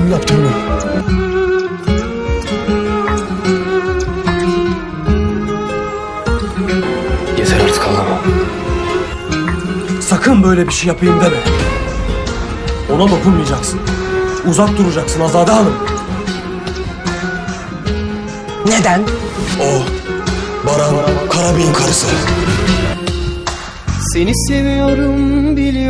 Kim yaptı bunu? Yeter artık ağlama. Sakın böyle bir şey yapayım deme. Ona dokunmayacaksın. Uzak duracaksın Azade Hanım. Neden? O Baran Karabey'in karısı. Seni seviyorum biliyor musun?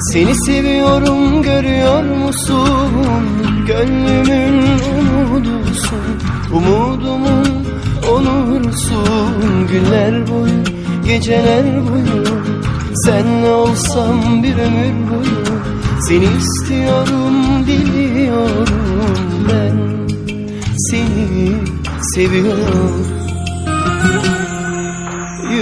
Seni seviyorum görüyor musun? Gönlümün umudusun Umudumun onursun. Günler boyu geceler boyu Senle olsam bir ömür boyu Seni istiyorum diliyorum ben. Seni seviyorum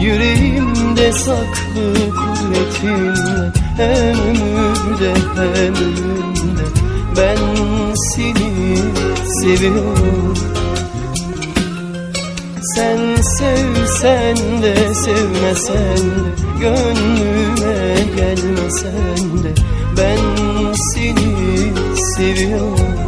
Yüreğimde saklı kudretinle Hem ömürde hem ölümde. Ben seni seviyorum. Sen sevsen de sevmesen de Gönlüme gelmesen de. Ben seni seviyorum